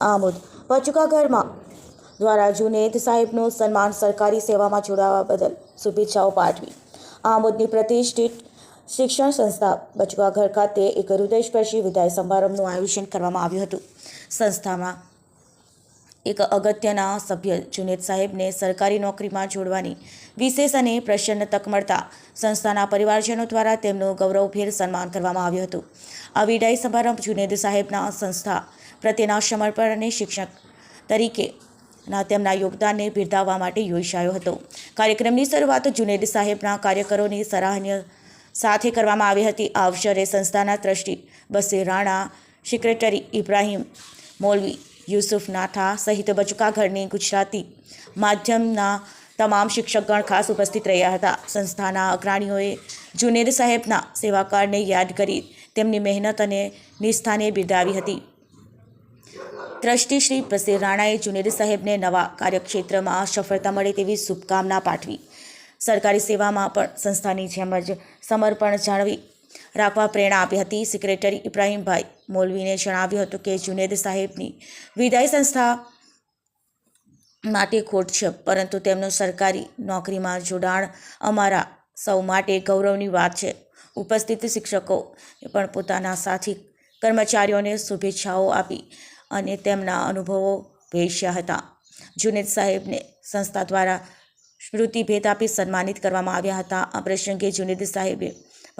આમોદ. પચુકા ઘરમાં દ્વારા જુનેદ સાહેબનું સન્માન સરકારી સેવામાં જોડાવા બદલ શુભેચ્છાઓ પાઠવી. આમોદની પ્રતિષ્ઠિત શિક્ષણ સંસ્થા બચુકાઘર ખાતે એક હૃદયસ્પર્શી વિદાય સમારંભનું આયોજન કરવામાં આવ્યું હતું. સંસ્થામાં એક અગત્યના સભ્ય જુનેદ સાહેબને સરકારી નોકરીમાં જોડવાની વિશેષ અને પ્રસન્ન તક મળતા સંસ્થાના પરિવારજનો દ્વારા તેમનું ગૌરવભેર સન્માન કરવામાં આવ્યું હતું. આ વિદાય સમારંભ જુનેદ સાહેબના સંસ્થા પ્રત્યેના સમર્પણ અને શિક્ષક તરીકેના તેમના યોગદાનને બિરદાવવા માટે યોજાયો હતો. કાર્યક્રમની શરૂઆત જુનેદ સાહેબના કાર્યકરોની સરાહનીય સાથે કરવામાં આવી હતી. આ અવસરે સંસ્થાના ટ્રસ્ટી બસે રાણા, સેક્રેટરી ઇબ્રાહિમ મૌલવી યુસુફ નાથા સહિત બચુકાઘરની ગુજરાતી માધ્યમના તમામ શિક્ષકગણ ખાસ ઉપસ્થિત રહ્યા હતા. સંસ્થાના અગ્રણીઓએ જુનેર સાહેબના સેવાકાળને યાદ કરી તેમની મહેનત અને નિષ્ઠાને બિરદાવી હતી. ટ્રસ્ટી શ્રી બસીર રાણાએ જુનેર સાહેબને નવા કાર્યક્ષેત્રમાં સફળતા મળે તેવી શુભકામના પાઠવી. સરકારી સેવામાં પણ સંસ્થાની જેમ જ સમર્પણ જાળવી રાખવા પ્રેરણા આપી હતી. સેક્રેટરી ઇબ્રાહીમભાઈ મોલવીને જણાવ્યું હતું કે જુનેદ સાહેબની વિદાય સંસ્થા માટે ખોટ છે, પરંતુ તેમનું સરકારી નોકરીમાં જોડાણ અમારા સૌ માટે ગૌરવની વાત છે. ઉપસ્થિત શિક્ષકો પણ પોતાના સાથી કર્મચારીઓને શુભેચ્છાઓ આપી અને તેમના અનુભવો વહેંચ્યા હતા. જુનેદ સાહેબને સંસ્થા દ્વારા સ્મૃતિ ભેટ આપી સન્માનિત કરવામાં આવ્યા હતા. આ પ્રસંગે જુનેદ સાહેબે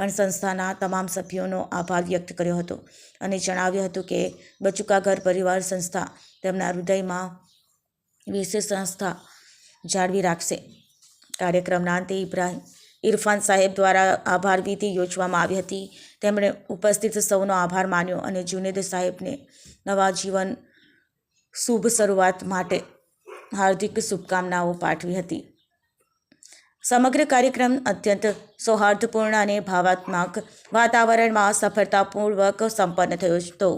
પણ સંસ્થાના તમામ સભ્યોનો આભાર વ્યક્ત કર્યો હતો અને જણાવ્યું હતું કે બચુકા ઘર પરિવાર સંસ્થા તેમના હૃદયમાં વિશેષ સંસ્થા જાળવી રાખશે. કાર્યક્રમના અંતે ઇબ્રાહિમ ઇરફાન સાહેબ દ્વારા આભાર યોજવામાં આવી હતી. તેમણે ઉપસ્થિત સૌનો આભાર માન્યો અને જુનેદ સાહેબને નવા જીવન શુભ શરૂઆત માટે હાર્દિક શુભકામનાઓ પાઠવી હતી. સમગ્ર કાર્યક્રમ અત્યંત સૌહાર્દપૂર્ણ અને ભાવાત્મક વાતાવરણમાં સફળતાપૂર્વક સંપન્ન થયો હતો.